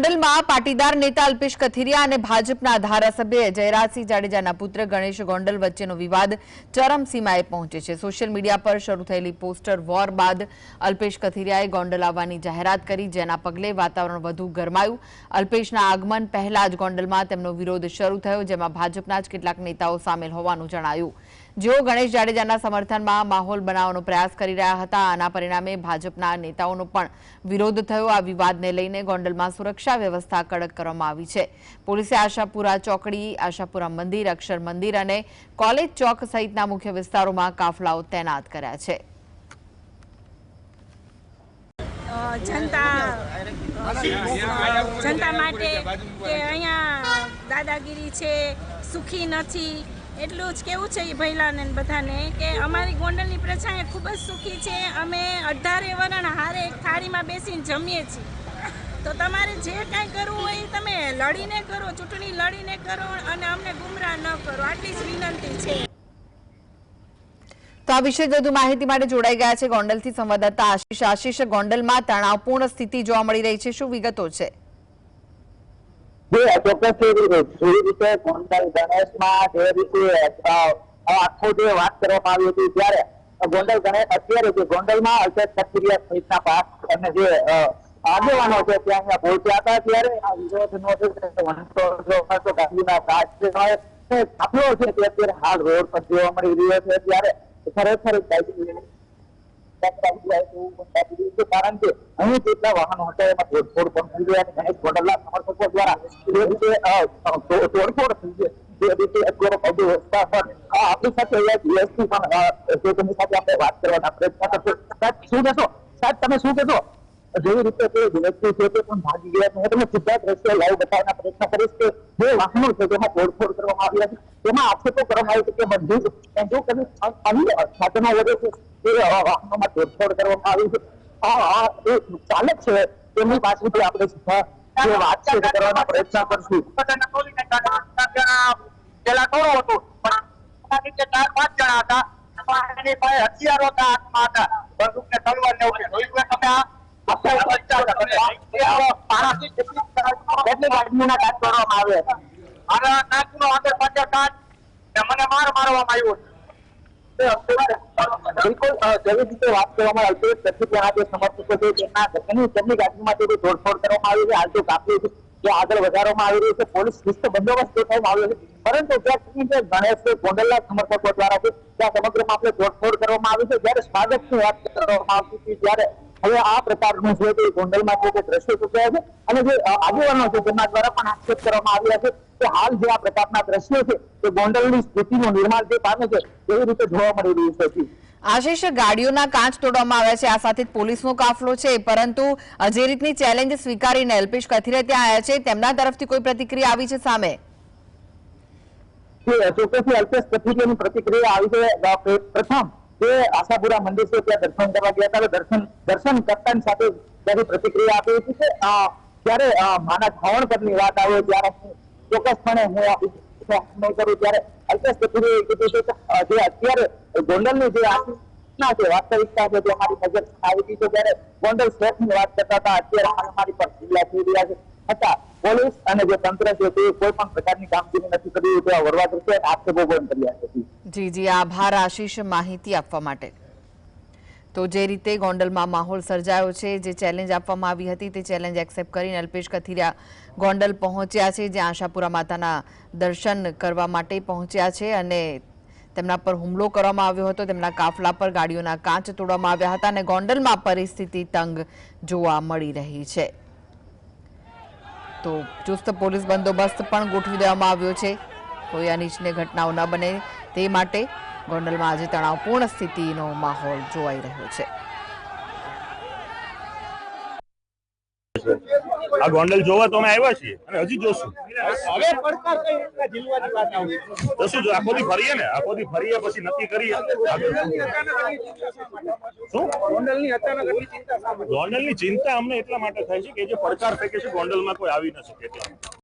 ગોંડલમાં પાટીદાર નેતા અલ્પેશ કથિરિયા અને ભાજપના ધારાસભ્ય જયરાજસિંહ જાડેજાના પુત્ર ગણેશ ગોંડલ વચ્ચેનો વિવાદ ચરમસીમાએ પહોંચે છે. સોશિયલ મીડિયા પર શરૂ થયેલી પોસ્ટર વોર બાદ અલ્પેશ કથિરિયાએ ગોંડલ આવવાની જાહેરાત કરી, જેના પગલે વાતાવરણ વધુ ગરમાયું. અલ્પેશના આગમન પહેલા જ ગોંડલમાં તેમનો વિરોધ શરૂ થયો, જેમાં ભાજપના જ કેટલાક નેતાઓ સામેલ હોવાનું જણાયું. જેઓ ગણેશ જાડેજાના સમર્થનમાં માહોલ બનાવવાનો પ્રયાસ કરી રહ્યા હતા, આના પરિણામે ભાજપના નેતાઓનો પણ વિરોધ થયો. આ વિવાદને લઈને ગોંડલમાં સુરક્ષા વ્યવસ્થા કડક કરવામાં આવી છે. પોલીસે આશાપુરા ચોકડી, આશાપુરા મંદિર, અક્ષર મંદિર અને કોલેજ ચોક સહિતના મુખ્ય વિસ્તારોમાં કાફલાઓ તૈનાત કર્યા છે. જનતા માટે દાદાગીરી છે, સુખી નથી. એટલું જ કેવું છે એ ભૈલાને બધાને કે અમારી ગોંડલની પ્રજા એ ખૂબ જ સુખી છે. અમે અઢારે વરણ હારે એક થાળીમાં બેસીને જમીએ છીએ. તો તમારે જે કાંઈ કરવું હોય એ તમે લડીને કરો, ચૂંટણી લડીને કરો અને અમને ગુમરાહ ન કરો. આટલી જ વિનંતી છે. તો આ વિશે વધુ માહિતી માટે જોડાઈ ગયા છે ગોંડલથી સંવાદદાતા આશીષ. આશીષ, ગોંડલમાં તણાવપૂર્ણ સ્થિતિ જોવા મળી રહી છે. શું વિગતો છે? ગોંડલ ગણેશ અત્યારે ગોંડલમાં અલ્પેશ કથિરિયા સહિતના પાક અને જે આગેવાનો છે ત્યાં અહીંયા પહોંચ્યા હતા ત્યારે આ વિરોધનો વંટો ગાંધીના છે છે અત્યારે હાલ રોડ પર જોવા મળી રહ્યો છે ત્યારે ખરેખર કારણ કે અહીં જેટલા વાહનો હતા એમાં તોડફોડ પણ થઈ ગઈ અને ગણેશ ગોંડલના સમર્થકો દ્વારા એ રીતે અ, અ, તો- તોડફોડ થઈ ગઈ એ રીતે અત્યારે કાયદો વ્યવસ્થા પર અ, આપણી સાથે અહીંયા જીએસટી પણ અ, જે તેમની સાથે આપણે વાત કરવાના પ્રયત્ન કરશું સાહેબ શું કહેશો સાહેબ તમે શું કહેશો જેવી રીતે તે વ્યક્તિ છે તે પણ ભાગી ગયા છે હું તમને સીધા દ્રશ્ય લાઈવ બતાવવાના પ્રયત્ન કરીશ કે જે વાહનો છે જેમાં તોડફોડ કરવામાં આવી હતી તેમાં આક્ષેપો કરવામાં આવી છે કે બધું જ જો કદી અન્ય સાધનો વધે અ, વાહનોમાં તોડફોડ કરવામાં આવી છે. આ આ એ ચાલક છે. તેમની પાસેથી આપણે સીધા જે વાત છે કરવાનો પ્રયત્ન કરશું. પેલા થોડો હતો પણ નીચે ચાર પાંચ જણા હતા. એની પાસે હથિયારો હતા હાથમાં હતા. બંદૂક ને તલવાર ને એવું જોયું તમે આ હતા. એ આવો પાણાથી કેટલી કેટલી કાચ કરવામાં આવે અને નાકનો અંદર પંદર કાચ મને માર મારવામાં આવ્યો છે. વાત કરવામાં જે સમર્થકો છે, તેમના તેમની તેમની ગાડીમાં કરવામાં આવી છે, હાલ તો કાફલી જે આગળ વધારવામાં આવી રહ્યું છે, પોલીસ ચુસ્ત બંદોબસ્ત ગોઠવવામાં આવ્યો છે, પરંતુ જ્યાં ગણેશ ગોંડલના સમર્થકો દ્વારા છે, ત્યાં સમગ્ર આપણે તોડફોડ કરવામાં આવી છે, જ્યારે સ્વાગતની વાત કરવામાં આવતી હતી, ત્યારે હવે આ પ્રકારનું છે તે ગોંડલમાં છે તે દ્રશ્યો ચૂક્યા છે અને જે આગેવાનો છે તેમના દ્વારા પણ આક્ષેપ કરવામાં આવ્યા છે કે હાલ જે આ પ્રકારના દ્રશ્યો છે તે ગોંડલની સ્થિતિનું નિર્માણ જે પામે છે એવી રીતે જોવા મળી રહ્યું છે. આશીષ ગાડીઓના કાચ તોડવામાં આવ્યા છે આ સાથે પોલીસનો કાફલો છે પરંતુ જે રીતની ચેલેન્જ સ્વીકારીને અલ્પેશ કથિરે ત્યાં આવ્યા છે તેમના તરફથી કોઈ પ્રતિક્રિયા આવી છે સામે ચોક્કસથી અલ્પેશ કથિરેની પ્રતિક્રિયા આવી છે પ્રથમ જે આશાપુરા મંદિર છે ત્યાં દર્શન કરવા ગયા હતા. હવે દર્શન દર્શન કરતાની સાથે ત્યાંથી પ્રતિક્રિયા આપી હતી કે અ, જ્યારે અ, માના ધવણ પરની વાત આવે ત્યારે હું ચોક્કસપણે હું આ નહીં કરું ત્યારે અલ્પેશ કથિરિયાએ કીધું છે કે અ, જે અત્યારે ગોંડલની જે આખી ઘટના છે વાસ્તવિકતા છે તે અમારી નજર સામે આવી હતી તો ત્યારે ગોંડલ શહેરની વાત કરતા હતા. અત્યારે હાલ અમારી પર હુમલા થઈ રહ્યા છે. છતાં પોલીસ અને જે તંત્ર છે તે કોઈ પણ પ્રકારની કામગીરી નથી કરી. તેવા વરવા દ્રશ્ય અને આક્ષેપો પણ કર્યા છે. જી જી, આભાર આશીષ માહિતી આપવા માટે. તો જે રીતે ગોંડલમાં માહોલ સર્જાયો છે, જે ચેલેન્જ આપવામાં આવી હતી, તે ચેલેન્જ એક્સેપ્ટ કરીને અલ્પેશ કથિરિયા ગોંડલ પહોંચ્યા છે, જ્યાં આશાપુરા માતાના દર્શન કરવા માટે પહોંચ્યા છે અને તેમના પર હુમલો કરવામાં આવ્યો હતો. તેમના કાફલા પર ગાડીઓના કાચ તોડવામાં આવ્યા હતા અને ગોંડલમાં પરિસ્થિતિ તંગ જોવા મળી રહી છે. તો ચુસ્ત પોલીસ બંદોબસ્ત પણ ગોઠવી દેવામાં આવ્યો છે. કોઈ અનિચ્છનીય ઘટનાઓ ન બને તે માટે ગોંડલમાં આજે તણાવપૂર્ણ સ્થિતિનો માહોલ જોવાઈ રહ્યો છે. આ ગોંડલ જોવા તો અમે આવ્યા છીએ અને હજી જોશું. તો શું જો આખો દી ફરીએ ને આખો દી ફરીએ પછી નક્કી કરીએ. શું? ગોંડલની ચિંતા અમને એટલા માટે થાય છે કે જે પડકાર ફેંકે છે ગોંડલમાં કોઈ આવી ન શકે એટલા.